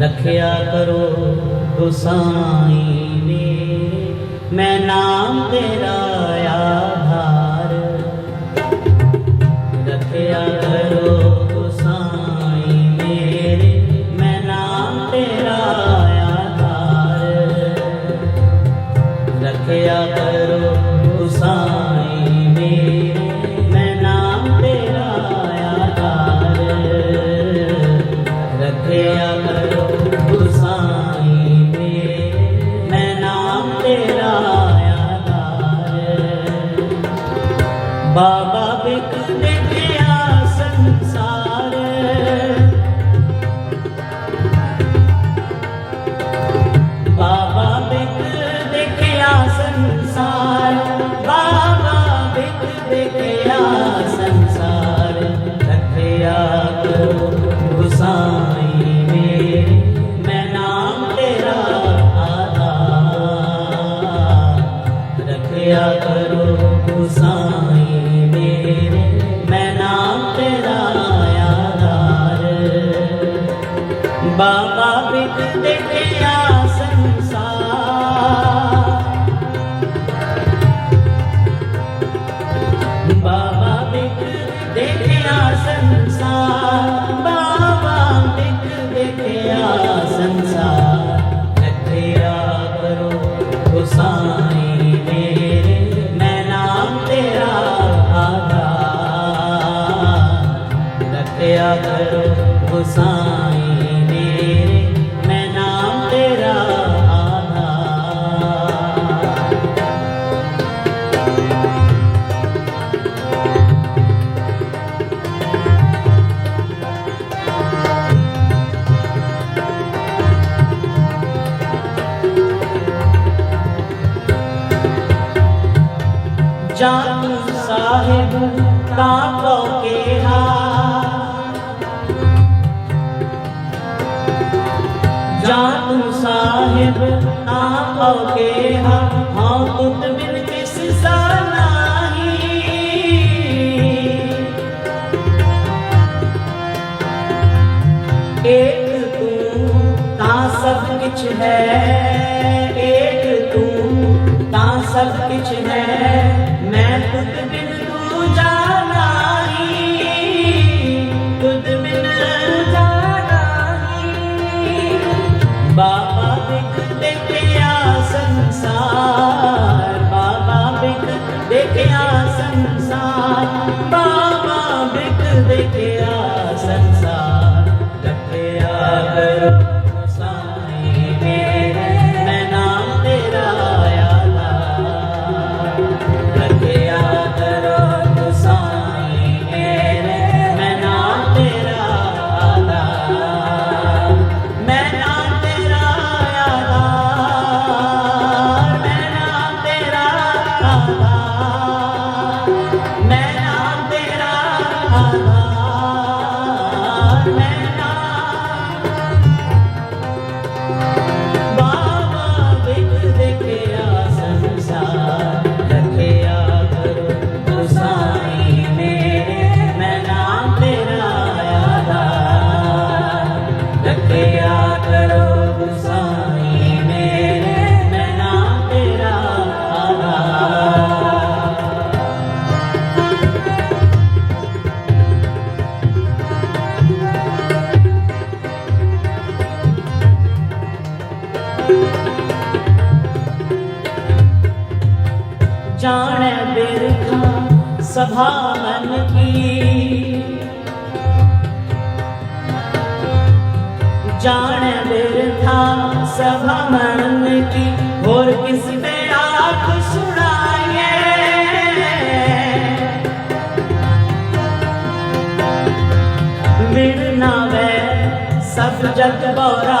ਰੱਖਿਆ ਕਰੋ ਗੁਸਾਈ ਨੇ। ਮੈਂ ਨਾਮ ਤੇਰਾ দিলে ਜਾਣ ਬਿਰਥਾ ਸਭਾ ਮਨ ਕੀ, ਹੋਰ ਕਿਸ ਤੇ ਆਖ ਸੁਣਾਈਏ? ਬਿਨ ਨਾ ਵੇ ਸਭ ਜਗ ਬੋਰਾ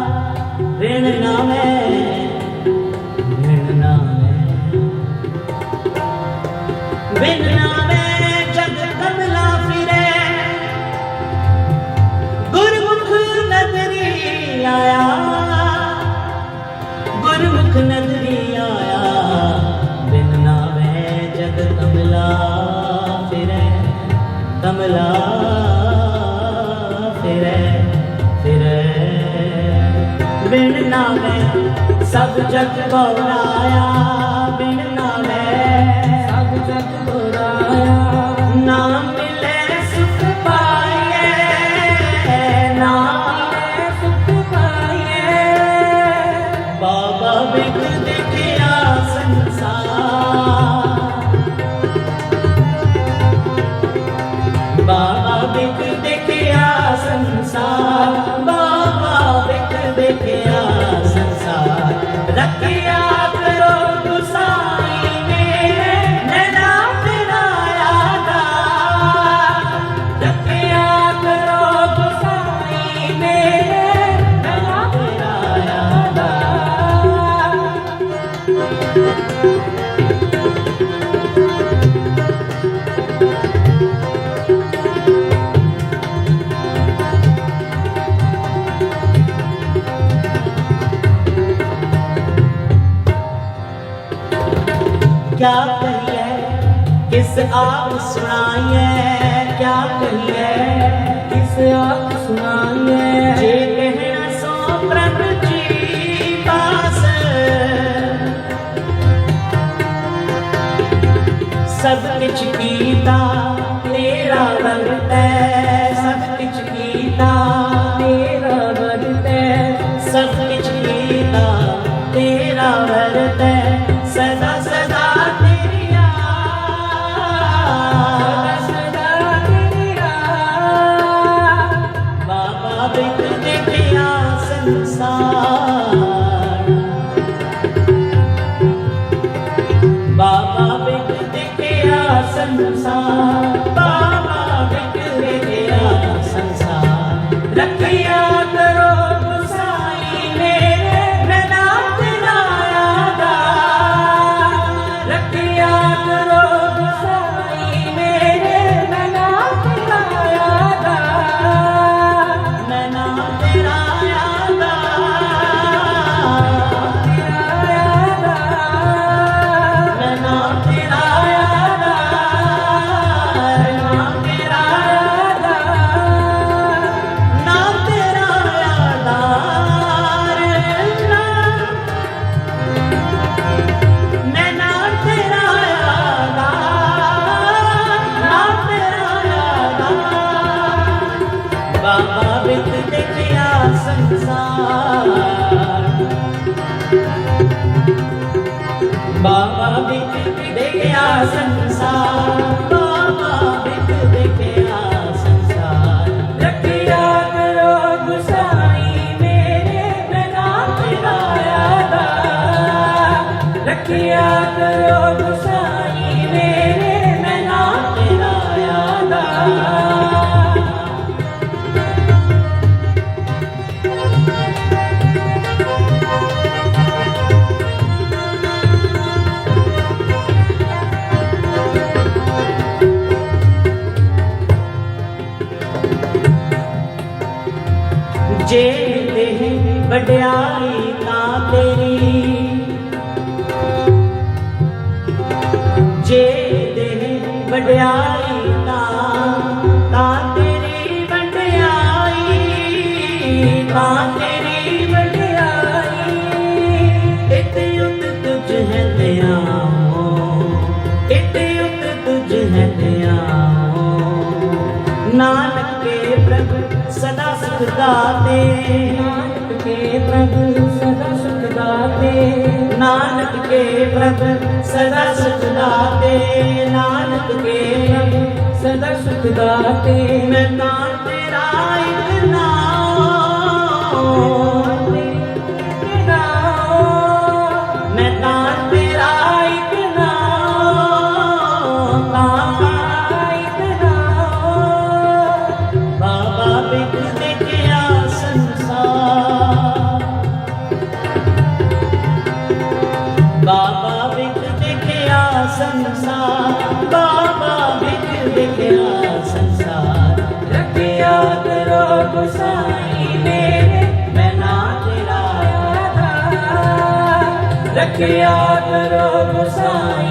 ਕਮਲਾ ਫਿਰੇ ਫਿਰੇ। ਬਿਨ ਨਾਮੇ ਸਭ ਜਗ ਕੋ ਬਣਾਇਆ ਸਭ ਕਿਛ ਲੀਲਾ ਤੇਰਾ ਵਰਤੈ ਸਦਾ ਜੇ ਦੇਹ ਵਡਿਆਈ ਤਾਂ ਤੇਰੀ। ਜੇ ਦੇਹ ਵਡਿਆਈ ਤਾਂ ਤਾਂ ਤੇਰੀ ਵਡਿਆਈ, ਤਾਂ ਤੇਰੀ ਵਡਿਆਈ। ਇਤੇ ਉਤ ਤੁਝ ਹੈ ਤਿਆ ਸੁਖ ਦਾਤੇ ਨਾਨਕ ਕੇ ਪ੍ਰਭ, ਸਦਾ ਸੁਖ ਦਾਤੇ ਨਾਨਕ ਕੇ ਪ੍ਰਭ, ਸਦਾ ਸੁਖ ਦਾਤੇ ਨਾਨਕ ਕੇ ਪ੍ਰਭ, ਸਦਾ ਸੁਖ ਦਾਤੇ ਮੈਂ ਤਾਂ યાદ રઘુ સાઈ.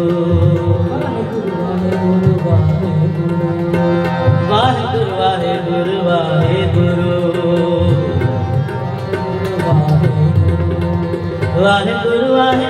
वाहे गुरु वाहे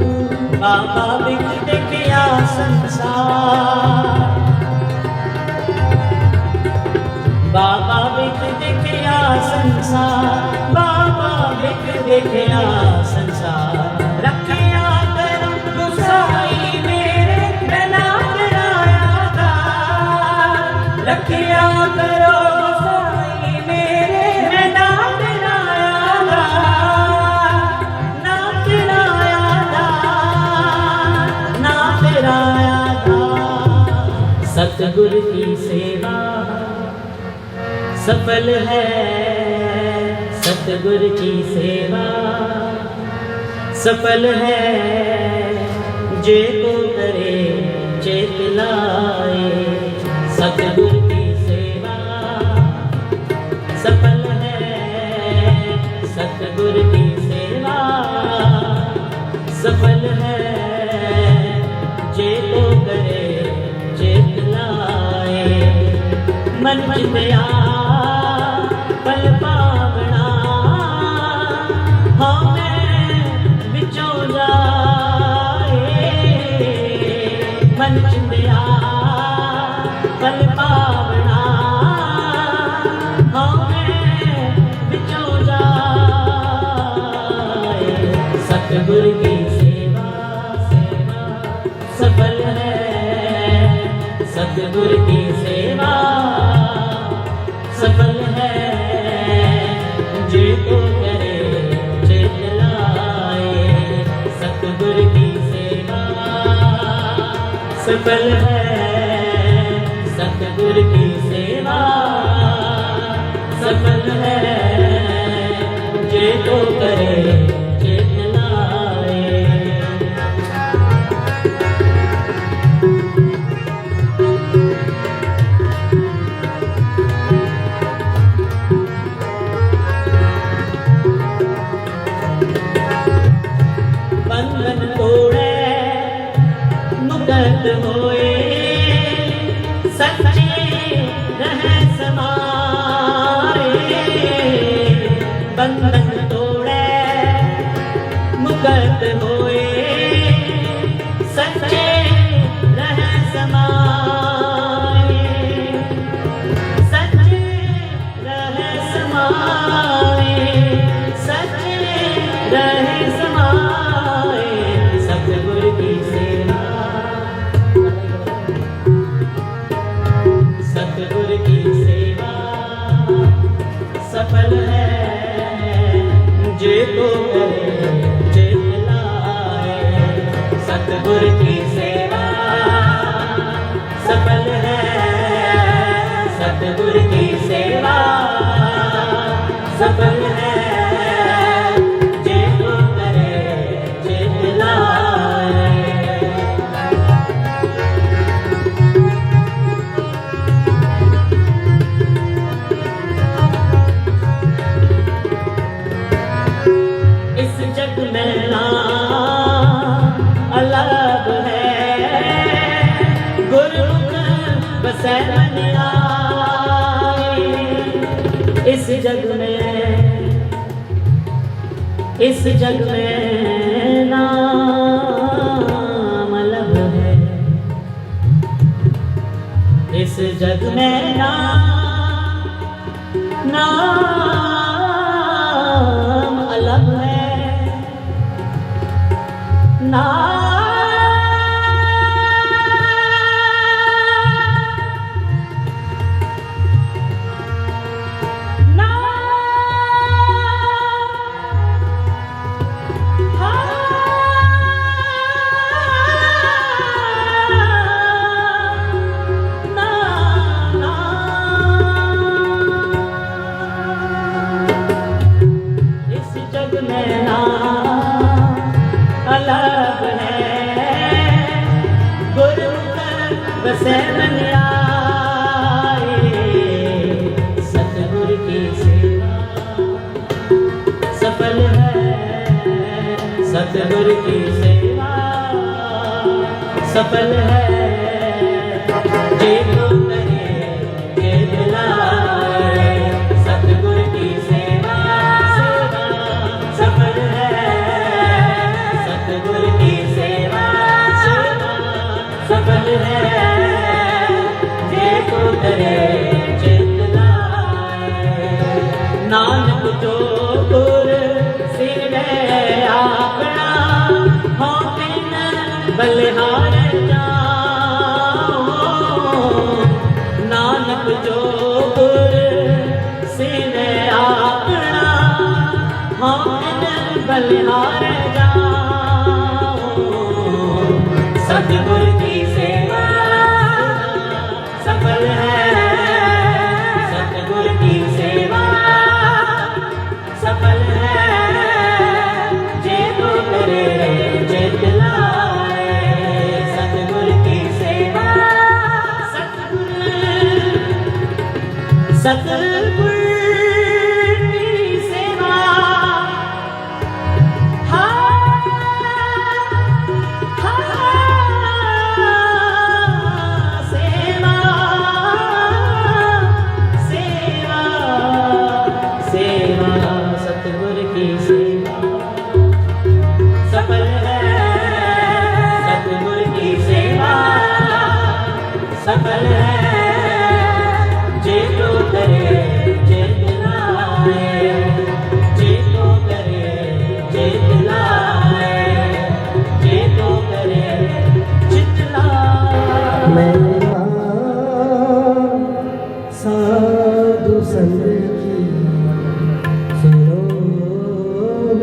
ਬਾਬਾ ਵਿਖ ਦੇਖਿਆ ਸੰਸਾਰ। ਬਾਬਾ ਵਿਖ ਦੇਖਿਆ ਸੰਸਾਰ, ਬਾਬਾ ਵਿਖ ਦੇਖਿਆ ਸੰਸਾਰ। ਰੱਖਿਆ ਕਰਮ ਗੁਸਾਈ ਮੇਰੇ ਮੈਂ ਨਾਮ ਦਾ। ਰੱਖਿਆ ਕਰੋ सगुर की सेवा। सफल है सतगुर की सेवा। सफल है जे को करे चेत लाए सतगुर की सेवा। सफल है सतगुर की सेवा। सफल है जे ਮਨ ਚਿਤਿਆ ਬਲ ਪਾਵਣਾ ਹਾਂ ਮੈਂ ਵਿੱਚੋਂ ਜਾਏ ਮਨ ਚਿਤਿਆ ਬਲ ਪਾਵਣਾ ਹਾਂ ਮੈਂ ਵਿੱਚੋਂ ਜਾਏ। ਸਤਿਗੁਰ ਕੀ ਸੇਵਾ ਸੇਵਾ ਸਫਲ ਹੈ। ਸਤਿਗੁਰ सफल है सतगुर की सेवा सफल है जे को करे चेत लाए दर्द होए गुर की सेवा सफल है सतगुरु इस जग में नाम लब है इस जग में नाम नाम अलग है नाम सतगुर की सेवा सफल है ਬਲਿਹਾਰ ਜਾਓ। ਸਤਿਗੁਰ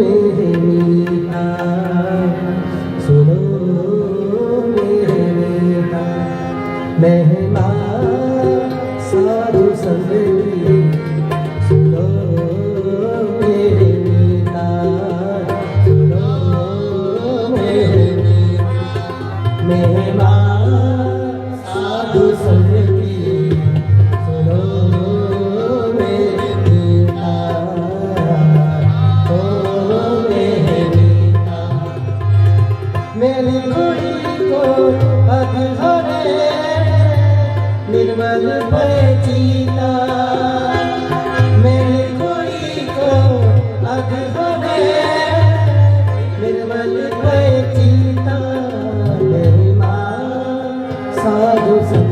Hey. Joseph.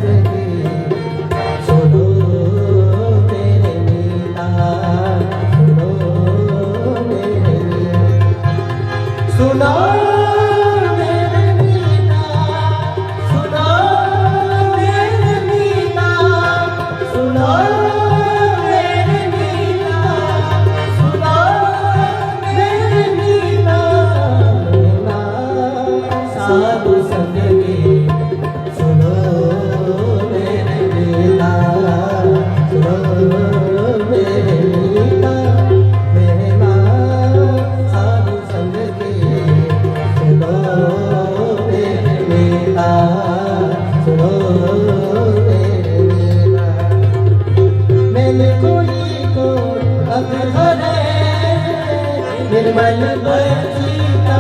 ਨਿਰਮਲ ਮਰਜੀਤਾ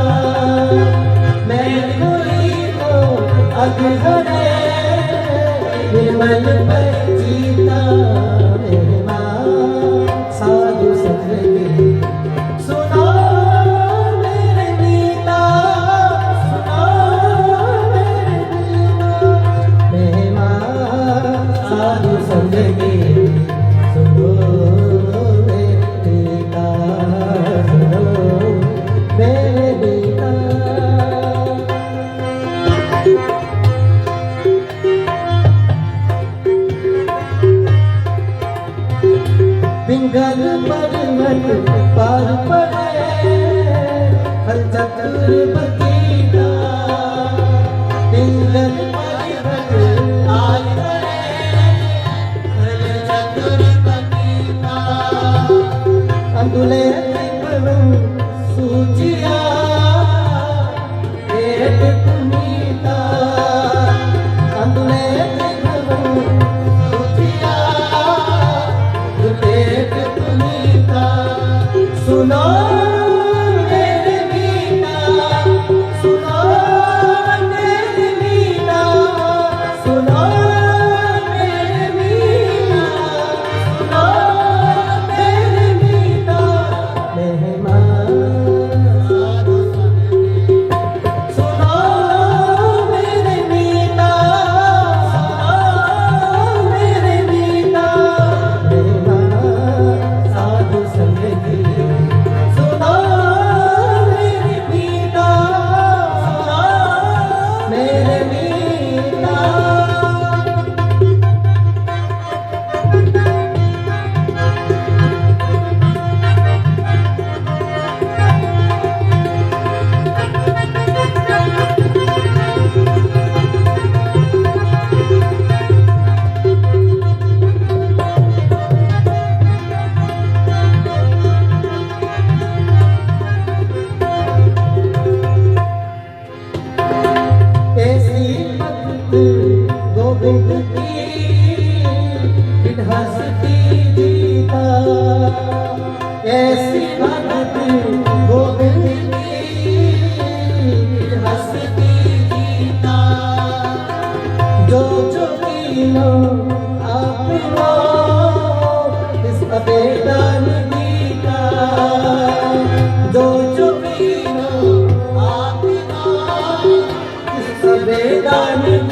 ਮੈਂ ਕੋਈ ਕੋ ਅਗ ਹਰੇ ਨਿਰਮਲ ਮਰਜੀਤਾ मिलो आपको इस अबेदानगी का जो चुपी लो आपको इस अबेदानगी